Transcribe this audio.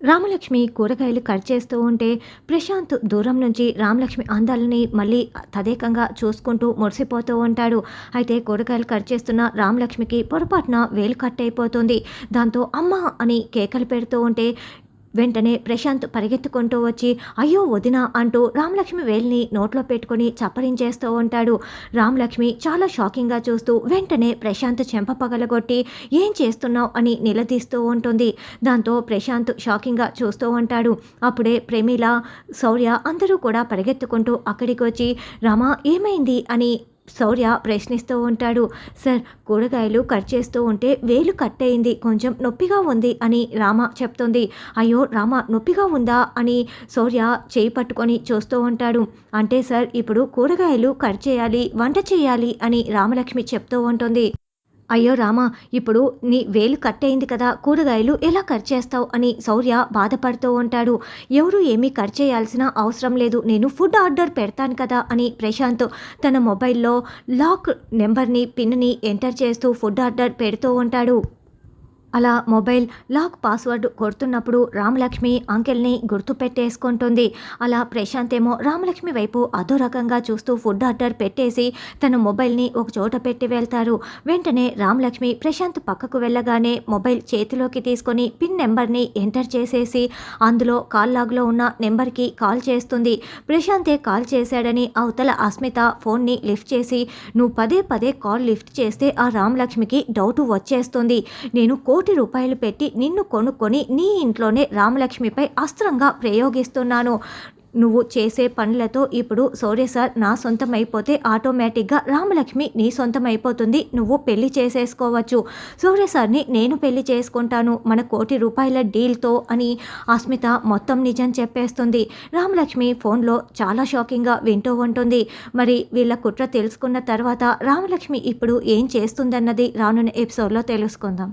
రామలక్ష్మి కూరగాయలు కట్ చేస్తూ ఉంటే ప్రశాంత్ దూరం నుంచి రామలక్ష్మి అందాలని మళ్ళీ తదేకంగా చూసుకుంటూ మురిసిపోతూ ఉంటాడు. అయితే కూరగాయలు కట్ చేస్తున్న రామలక్ష్మికి పొరపాటున వేలు కట్ అయిపోతుంది. దాంతో అమ్మ అని కేకలు పెడుతూ ఉంటే వెంటనే ప్రశాంత్ పరిగెత్తుకుంటూ వచ్చి అయ్యో వదిన అంటూ రామలక్ష్మి వేలిని నోట్లో పెట్టుకుని చప్పరించేస్తూ ఉంటాడు. రామలక్ష్మి చాలా షాకింగ్గా చూస్తూ వెంటనే ప్రశాంత్ చెంప పగలగొట్టి ఏం చేస్తున్నావు? అని నిలదీస్తూ ఉంటుంది. దాంతో ప్రశాంత్ షాకింగ్గా చూస్తూ ఉంటాడు. అప్పుడే ప్రమీల శౌర్య అందరూ కూడా పరిగెత్తుకుంటూ అక్కడికి వచ్చి రామా ఏమైంది? అని శౌర్య ప్రశ్నిస్తూ ఉంటాడు. సార్ కూరగాయలు కట్ చేస్తూ ఉంటే వేలు కట్ అయింది. కొంచెం నొప్పిగా ఉంది అని రామ చెప్తుంది. అయ్యో రామ నొప్పిగా ఉందా? అని శౌర్య చేయి పట్టుకొని చూస్తూ ఉంటాడు. అంటే సార్ ఇప్పుడు కూరగాయలు కట్ చేయాలి వంట చేయాలి అని రామలక్ష్మి చెప్తూ ఉంటుంది. అయ్యో రామా ఇప్పుడు నీ వేలు కట్ అయింది కదా కూరగాయలు ఎలా కట్ చేస్తావు అని శౌర్య బాధపడుతూ ఉంటాడు. ఎవరు ఏమీ కట్ చేయాల్సిన అవసరం లేదు నేను ఫుడ్ ఆర్డర్ పెడతాను కదా అని ప్రశాంత్ తన మొబైల్లో లాక్ నెంబర్ని పిన్ని ఎంటర్ చేస్తూ ఫుడ్ ఆర్డర్ పెడుతూ ఉంటాడు. అలా మొబైల్ లాక్ పాస్వర్డ్ కొడుతున్నప్పుడు రామలక్ష్మి అంకెల్ని గుర్తుపెట్టేసుకుంటుంది. అలా ప్రశాంత్ ఏమో రామలక్ష్మి వైపు అదో రకంగా చూస్తూ ఫుడ్ ఆర్డర్ పెట్టేసి తన మొబైల్ని ఒక చోట పెట్టి వెళ్తారు. వెంటనే రామలక్ష్మి ప్రశాంత్ పక్కకు వెళ్ళగానే మొబైల్ చేతిలోకి తీసుకొని పిన్ నెంబర్ని ఎంటర్ చేసేసి అందులో కాల్ లాగ్లో ఉన్న నెంబర్కి కాల్ చేస్తుంది. ప్రశాంతే కాల్ చేశాడని అవతల అస్మిత ఫోన్ని లిఫ్ట్ చేసి నువ్వు పదే పదే కాల్ లిఫ్ట్ చేస్తే ఆ రామలక్ష్మికి డౌట్ వచ్చేస్తుంది. నేను కోర్టు కోటి రూపాయలు పెట్టి నిన్ను కొనుక్కొని నీ ఇంట్లోనే రామలక్ష్మిపై అస్త్రంగా ప్రయోగిస్తున్నాను. నువ్వు చేసే పనులతో ఇప్పుడు సౌర్య సార్ నా సొంతం అయిపోతే ఆటోమేటిక్గా రామలక్ష్మి నీ సొంతం అయిపోతుంది నువ్వు పెళ్ళి చేసేసుకోవచ్చు. సౌర్య సార్ని నేను పెళ్ళి చేసుకుంటాను. మన కోటి రూపాయల డీల్తో అని అస్మిత మొత్తం నిజం చెప్పేస్తుంది. రామలక్ష్మి ఫోన్లో చాలా షాకింగ్గా వింటూ ఉంటుంది. మరి వీళ్ళ కుట్ర తెలుసుకున్న తర్వాత రామలక్ష్మి ఇప్పుడు ఏం చేస్తుందన్నది రానున్న ఎపిసోడ్లో తెలుసుకుందాం.